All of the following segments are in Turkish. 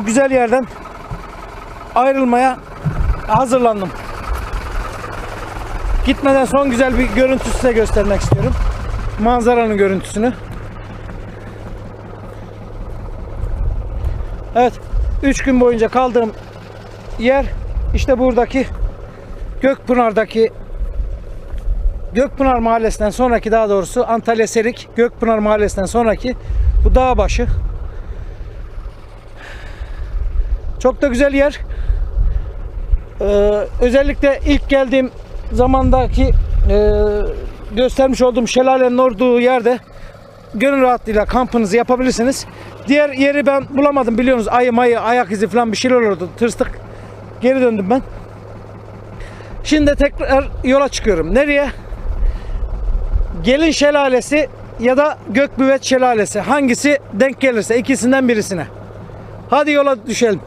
bu güzel yerden ayrılmaya hazırlandım. Gitmeden son güzel bir görüntü size göstermek istiyorum. Manzaranın görüntüsünü. Evet. 3 gün boyunca kaldığım yer işte buradaki Gökpınar'daki Gökpınar Mahallesi'nden sonraki daha doğrusu Antalya Serik Gökpınar Mahallesi'nden sonraki bu dağ başı. Çok da güzel yer. Ee, özellikle ilk geldiğim zamandaki e, göstermiş olduğum şelalenin olduğu yerde gönül rahatlığıyla kampınızı yapabilirsiniz. Diğer yeri ben bulamadım biliyorsunuz. Ayı mayı ayak izi falan bir şeyler olurdu. Tırstık. Geri döndüm ben. Şimdi tekrar yola çıkıyorum. Nereye? Gelin Şelalesi ya da Gökbüvet Şelalesi. Hangisi denk gelirse ikisinden birisine. Hadi yola düşelim.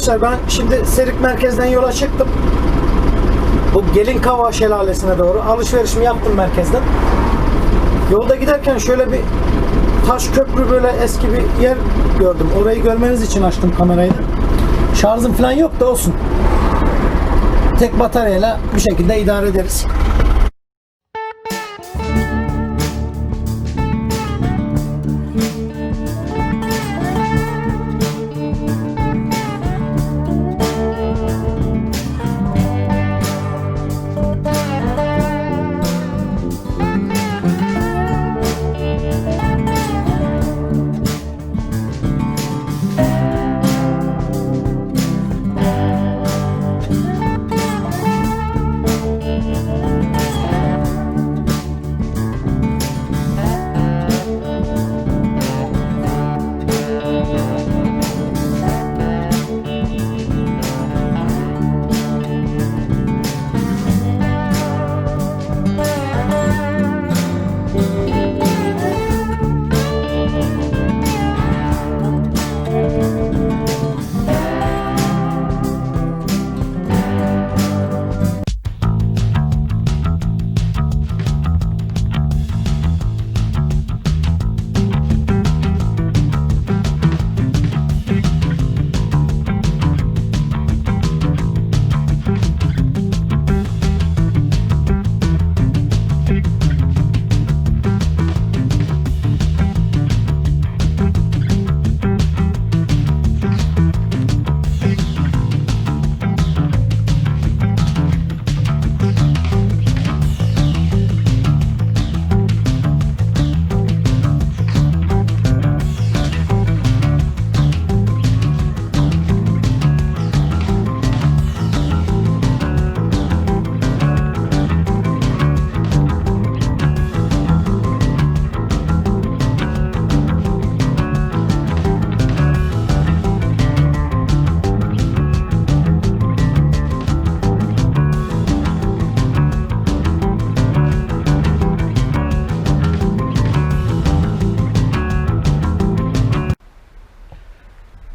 Arkadaşlar ben şimdi Serik merkezden yola çıktım. Bu Gelinkava şelalesine doğru alışverişimi yaptım merkezden. Yolda giderken şöyle bir taş köprü böyle eski bir yer gördüm. Orayı görmeniz için açtım kamerayı. Şarjım falan yok da olsun. Tek bataryayla bir şekilde idare ederiz.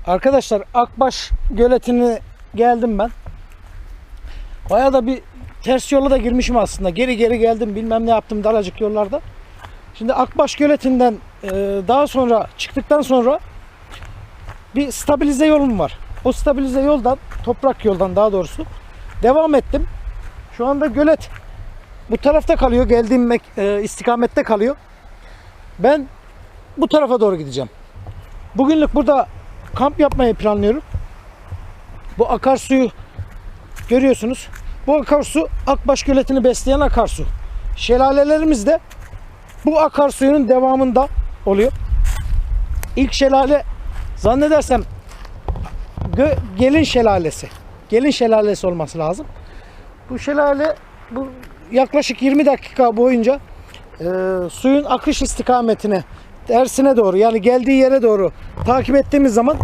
Arkadaşlar Akbaş göletine geldim ben. Bayağı da bir ters yola da girmişim aslında. Geri geri geldim bilmem ne yaptım daracık yollarda. Şimdi Akbaş göletinden e, daha sonra çıktıktan sonra bir stabilize yolum var. O stabilize yoldan, toprak yoldan daha doğrusu devam ettim. Şu anda gölet bu tarafta kalıyor. Geldiğim e, istikamette kalıyor. Ben bu tarafa doğru gideceğim. Bugünlük burada kamp yapmayı planlıyorum. Bu akarsuyu görüyorsunuz. Bu akarsu Akbaş Göleti'ni besleyen akarsu. Şelalelerimiz de bu akarsuyun devamında oluyor. İlk şelale zannedersem Gelin Şelalesi. Gelin Şelalesi olması lazım. Bu şelale bu yaklaşık 20 dakika boyunca e, suyun akış istikametine tersine doğru yani geldiği yere doğru takip ettiğimiz zaman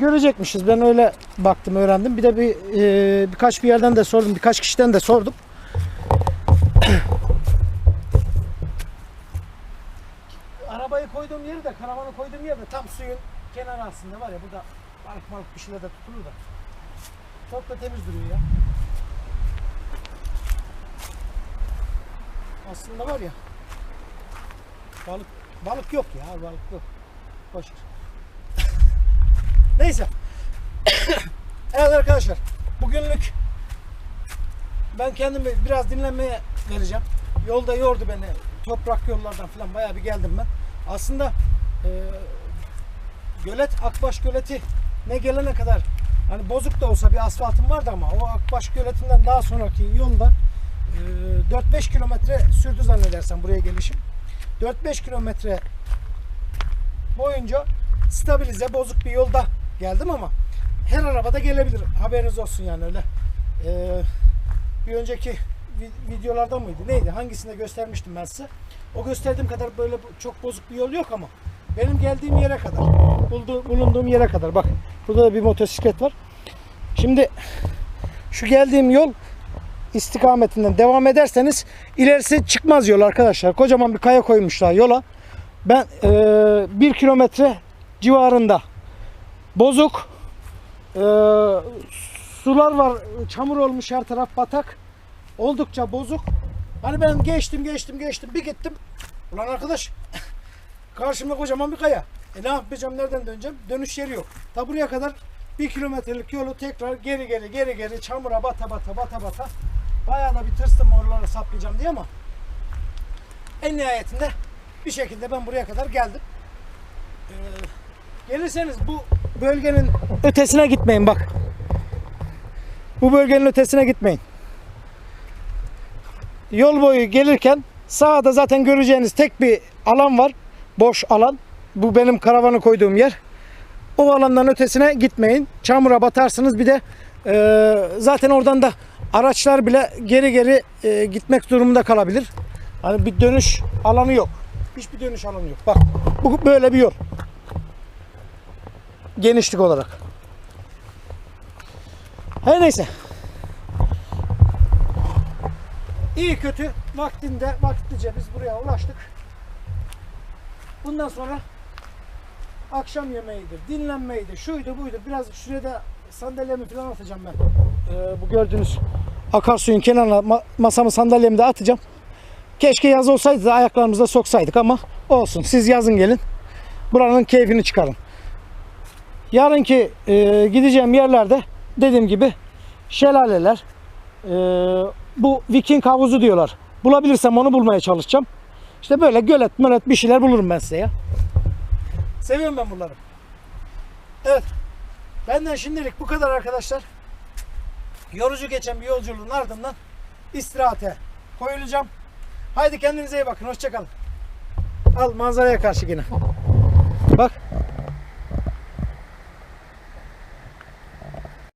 görecekmişiz. Ben öyle baktım, öğrendim. Bir de bir e, birkaç bir yerden de sordum, birkaç kişiden de sordum. Arabayı koyduğum yeri de, karavanı koyduğum yer de tam suyun kenarı aslında var ya. Burada balık malık bir şeyler de tutulur da. Çok da temiz duruyor ya. Aslında var ya. Balık balık yok ya, balık yok. Boş ver. Neyse. evet arkadaşlar. Bugünlük ben kendimi biraz dinlenmeye vereceğim. Yolda yordu beni. Toprak yollardan falan bayağı bir geldim ben. Aslında e, gölet Akbaş Göleti ne gelene kadar hani bozuk da olsa bir asfaltım vardı ama o Akbaş Göleti'nden daha sonraki yolda e, 4-5 kilometre sürdü zannedersem buraya gelişim. 4-5 kilometre boyunca stabilize bozuk bir yolda geldim ama her arabada gelebilir. Haberiniz olsun yani öyle. Ee, bir önceki vi- videolarda mıydı? Neydi? Hangisinde göstermiştim ben size. O gösterdiğim kadar böyle çok bozuk bir yol yok ama benim geldiğim yere kadar, buldu, bulunduğum yere kadar. Bak burada da bir motosiklet var. Şimdi şu geldiğim yol istikametinden devam ederseniz ilerisi çıkmaz yol arkadaşlar. Kocaman bir kaya koymuşlar yola. Ben e, bir kilometre civarında bozuk e, sular var çamur olmuş her taraf batak. Oldukça bozuk. Hani ben geçtim geçtim geçtim bir gittim. Ulan arkadaş karşımda kocaman bir kaya. E ne yapacağım nereden döneceğim? Dönüş yeri yok. Ta buraya kadar bir kilometrelik yolu tekrar geri geri geri geri çamura bata bata bata bata bayağı da bir tırstım oralara saplayacağım diye ama en nihayetinde bir şekilde ben buraya kadar geldim. Ee, gelirseniz bu bölgenin ötesine gitmeyin bak. Bu bölgenin ötesine gitmeyin. Yol boyu gelirken sağda zaten göreceğiniz tek bir alan var. Boş alan. Bu benim karavanı koyduğum yer. O alandan ötesine gitmeyin. Çamura batarsınız. Bir de e, zaten oradan da araçlar bile geri geri e, gitmek durumunda kalabilir. Hani bir dönüş alanı yok. Hiçbir dönüş alanı yok. Bak bu böyle bir yol. Genişlik olarak. Her neyse. İyi kötü vaktinde vakitlice biz buraya ulaştık. Bundan sonra akşam yemeğidir, dinlenmeydi, şuydu buydu. Biraz şuraya da sandalyemi falan atacağım ben. Ee, bu gördüğünüz akarsuyun kenarına ma- masamı sandalyemi de atacağım. Keşke yaz olsaydı da ayaklarımızda soksaydık ama olsun. Siz yazın gelin. Buranın keyfini çıkarın. Yarınki e, gideceğim yerlerde dediğim gibi şelaleler, e, bu Viking havuzu diyorlar. Bulabilirsem onu bulmaya çalışacağım. İşte böyle gölet mölet bir şeyler bulurum ben size ya. Seviyorum ben bunları. Evet. Benden şimdilik bu kadar arkadaşlar. Yorucu geçen bir yolculuğun ardından istirahate koyulacağım. Haydi kendinize iyi bakın. Hoşçakalın. Al manzaraya karşı yine. Bak